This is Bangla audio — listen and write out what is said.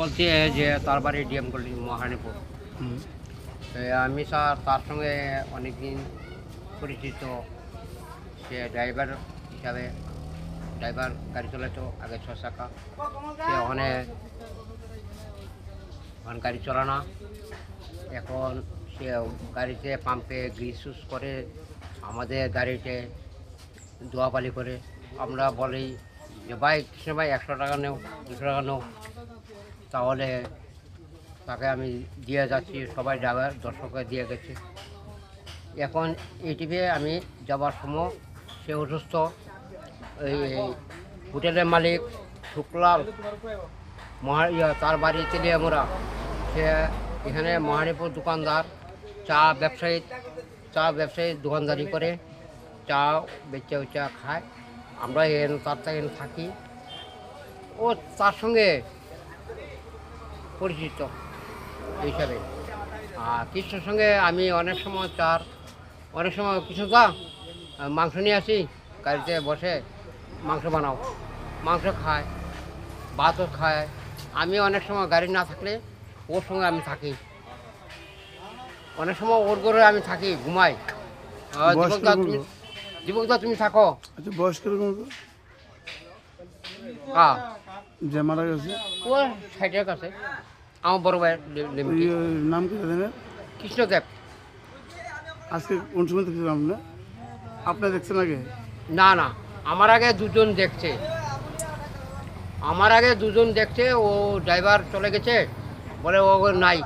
বলছে যে তার বাড়ি ডিএম গলি মহারানীপুর আমি স্যার তার সঙ্গে অনেকদিন পরিচিত। সে ড্রাইভার হিসাবে ড্রাইভার গাড়ি চালাতো আগে ছ চাকা। সে ওখানে ওখানে গাড়ি চালানা এখন সে গাড়িতে পাম্পে গ্রিস উস করে আমাদের গাড়িতে দোয়াপালি করে। আমরা বলি যে ভাই কৃষ্ণ ভাই একশো টাকা নেও দুশো টাকা নেও। তাহলে তাকে আমি দিয়ে যাচ্ছি, সবাই ড্রাইভার, দর্শককে দিয়ে গেছে। এখন এটিভি আমি যাবার সময় সে অসুস্থ, এই হোটেলের মালিক শুক্লাল তার বাড়ি তেলিয়ামোড়া সে এখানে মহারিপুর দোকানদার, চা ব্যবসায়ী চা ব্যবসায়ী দোকানদারি করে চা বেচা উচা খায়। আমরা এন তার থেকে থাকি। ও তার সঙ্গে পরিচিত হিসাবে আর কৃষ্ণর সঙ্গে আমি অনেক সময় চার অনেক সময় কৃষ্ণদা মাংস নিয়ে আসি গাড়িতে বসে মাংস বানাও। মাংস খায় ভাতও খায়। আমি অনেক সময় গাড়ি না থাকলে ওর সঙ্গে আমি থাকি। অনেক সময় ওর ঘরে আমি থাকি ঘুমাই। দীপকদা তুমি? দীপকদা তুমি থাকো। আচ্ছা বয়স কীরকম হতো? হ্যাঁ। যে মারা গেছে? ও সাইডের কাছে আমার বড় ভাই ওই নাম কি জানেন কৃষ্ণদেব আজকে কোন সময় দেখছিলাম আপনি? আপনি দেখছেন আগে? না না। আমার আগে দুজন দেখছে। আমার আগে দুজন দেখছে ও ড্রাইভার চলে গেছে। বলে ও নাই।